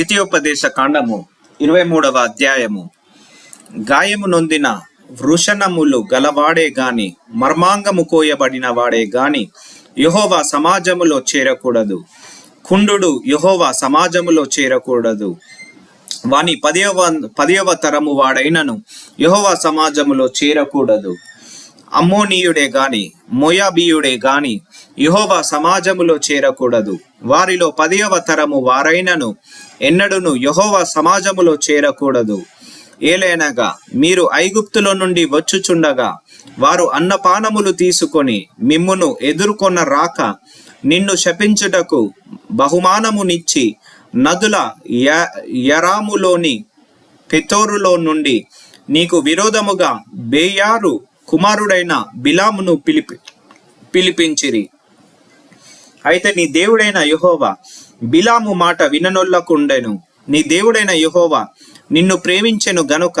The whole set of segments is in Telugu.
ద్వితీయోపదేశ కాండము ఇరవై మూడవ అధ్యాయము. గాయము నొందిన వృషణములు గలవాడే గాని మర్మాంగము కోయబడిన వాడే గాని యహోవా సమాజములో చేరకూడదు. కుండు యహోవా సమాజములో చేరకూడదు. వాని పదియవ పదయవ తరము వాడైనను యహోవా సమాజములో చేరకూడదు. అమ్మోనీయుడే గాని మోయాబీయుడే గాని యహోవా సమాజములో చేరకూడదు. వారిలో పదయవ తరము వారైనను ఎన్నడును యహోవా సమాజములో చేరకూడదు. ఏలైనగా మీరు ఐగుప్తులో నుండి వచ్చుచుండగా వారు అన్నపానములు తీసుకొని మిమ్మును ఎదుర్కొన్న రాక నిన్ను శపించుటకు బహుమానమునిచ్చి నదుల యరాములోని పితోరులో నుండి నీకు విరోధముగా బేయారు కుమారుడైన బిలామును పిలిపి పిలిపించిరి. అయితే నీ దేవుడైన యహోవా బిలాము మాట విననొల్లకుండెను. నీ దేవుడైన యహోవా నిన్ను ప్రేమించెను గనుక.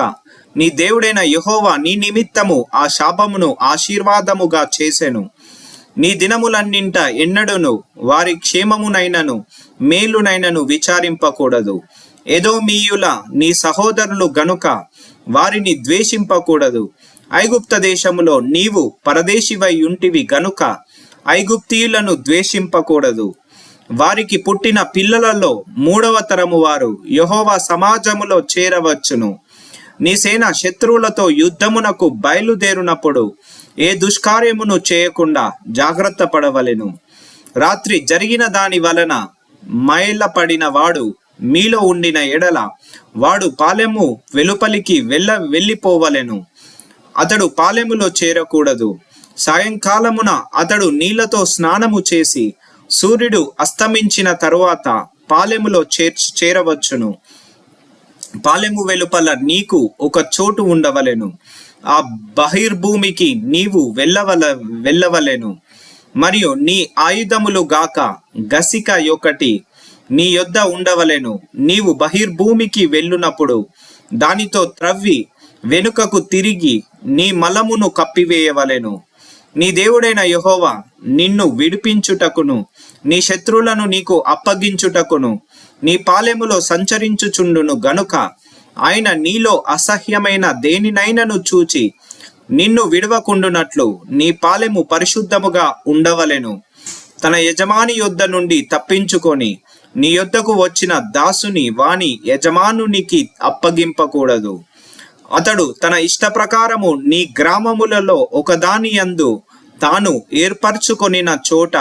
నీ దేవుడైన యహోవా నీ నిమిత్తము ఆ శాపమును ఆశీర్వాదముగా చేసెను. నీ దినములన్నింట ఎన్నడును వారి క్షేమమునైనను మేలునైనను విచారింపకూడదు. ఏదో మీయుల నీ సహోదరులు గనుక వారిని ద్వేషింపకూడదు. ఐగుప్త దేశములో నీవు పరదేశివై ఉంటివి గనుక ఐగుప్తీయులను ద్వేషింపకూడదు. వారికి పుట్టిన పిల్లలలో మూడవ తరము వారు యహోవా సమాజములో చేరవచ్చును. నీ సేన శత్రువులతో యుద్ధమునకు బయలుదేరునప్పుడు ఏ దుష్కార్యమును చేయకుండా జాగ్రత్త పడవలెను. రాత్రి జరిగిన దాని వలన మైలపడిన వాడు మీలో ఉండిన ఎడల వాడు పాలెము వెలుపలికి వెళ్ళ వెళ్ళిపోవలెను. అతడు పాలెములో చేరకూడదు. సాయంకాలమున అతడు నీళ్ళతో స్నానము చేసి సూర్యుడు అస్తమించిన తరువాత పాలెములో చేర్ చేరవచ్చును. పాలెము వెలుపల నీకు ఒక చోటు ఉండవలెను. ఆ బహిర్భూమికి నీవు వెళ్ళవల వెళ్ళవలెను. మరియు నీ ఆయుధములు గాక గసిక ఒకటి నీ యొద్ద ఉండవలెను. నీవు బహిర్భూమికి వెళ్ళునప్పుడు దానితో త్రవ్వి వెనుకకు తిరిగి నీ మలమును కప్పివేయవలెను. నీ దేవుడైన యహోవా నిన్ను విడిపించుటకును నీ శత్రువులను నీకు అప్పగించుటకును నీ పాలెములో సంచరించుచుండును గనుక ఆయన నీలో అసహ్యమైన దేనినైనను చూచి నిన్ను విడవకుండునట్లు నీ పాలెము పరిశుద్ధముగా ఉండవలెను. తన యజమాని యొద్ద నుండి తప్పించుకొని నీ యొద్దకు వచ్చిన దాసుని వాని యజమానునికి అప్పగింపకూడదు. అతడు తన ఇష్ట ప్రకారము నీ గ్రామములలో ఒకదాని యందు తాను ఏర్పరచుకొనిన చోట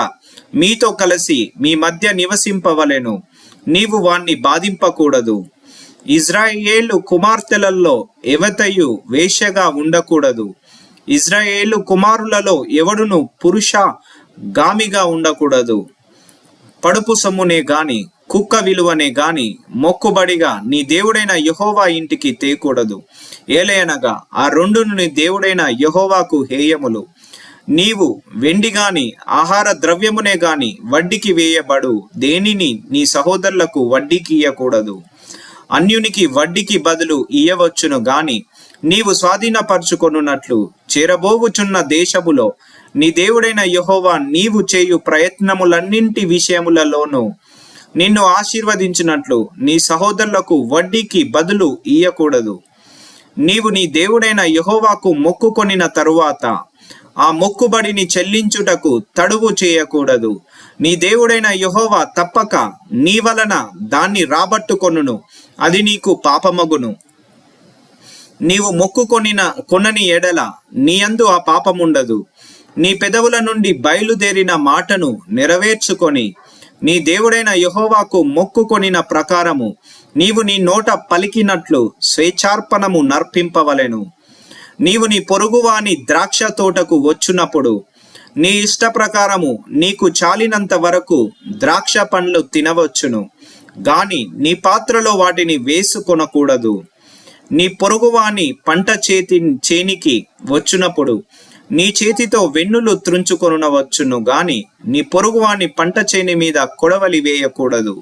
మీతో కలిసి మీ మధ్య నివసింపవలెను. నీవు వాణ్ణి బాధింపకూడదు. ఇజ్రాయేలు కుమార్తెలలో ఎవతయు వేషగా ఉండకూడదు. ఇజ్రాయేలు కుమారులలో ఎవడును పురుష గామిగా ఉండకూడదు. పడుపు సొమ్మునే గాని కుక్క విలువనే గాని మొక్కుబడిగా నీ దేవుడైన యహోవా ఇంటికి తేకూడదు. ఏలయనగా ఆ రెండును నీ దేవుడైన యహోవాకు హేయములు. నీవు వెండి గాని ఆహార ద్రవ్యమునే గాని వడ్డీకి వేయబడు. దేనిని నీ సహోదరులకు వడ్డీకి ఇయ్యకూడదు అన్యునికి వడ్డీకి బదులు ఇయ్యవచ్చును గాని నీవు స్వాధీనపరచుకొనున్నట్లు చేరబోవుచున్న దేశములో నీ దేవుడైన యహోవా నీవు చేయు ప్రయత్నములన్నింటి విషయములలోనూ నిన్ను ఆశీర్వదించినట్లు నీ సహోదరులకు వడ్డీకి బదులు ఇయ్యకూడదు. నీవు నీ దేవుడైన యహోవాకు మొక్కుకొనిన తరువాత ఆ మొక్కుబడిని చెల్లించుటకు తడువు చేయకూడదు. నీ దేవుడైన యహోవా తప్పక నీ వలన దాన్ని రాబట్టుకొనును. అది నీకు పాపమగును. నీవు మొక్కుకొనిన కొనని ఎడల నీయందు ఆ పాపముండదు. నీ పెదవుల నుండి బయలుదేరిన మాటను నెరవేర్చుకొని నీ దేవుడైన యహోవాకు మొక్కుకొనిన ప్రకారము నీవు నీ నోట పలికినట్లు స్వేచ్ఛార్పణము నర్పింపవలెను. నీవు నీ పొరుగువాని ద్రాక్ష తోటకు వచ్చునప్పుడు నీ ఇష్ట ప్రకారము నీకు చాలినంత వరకు ద్రాక్ష పండ్లు తినవచ్చును. గాని నీ పాత్రలో వాటిని వేసుకొనకూడదు. నీ పొరుగువాని పంట చేతి చేనికి వచ్చినప్పుడు నీ చేతితో వెన్నులు త్రుంచుకొనవచ్చును గాని నీ పొరుగువాని పంట చేని మీద కొడవలి వేయకూడదు.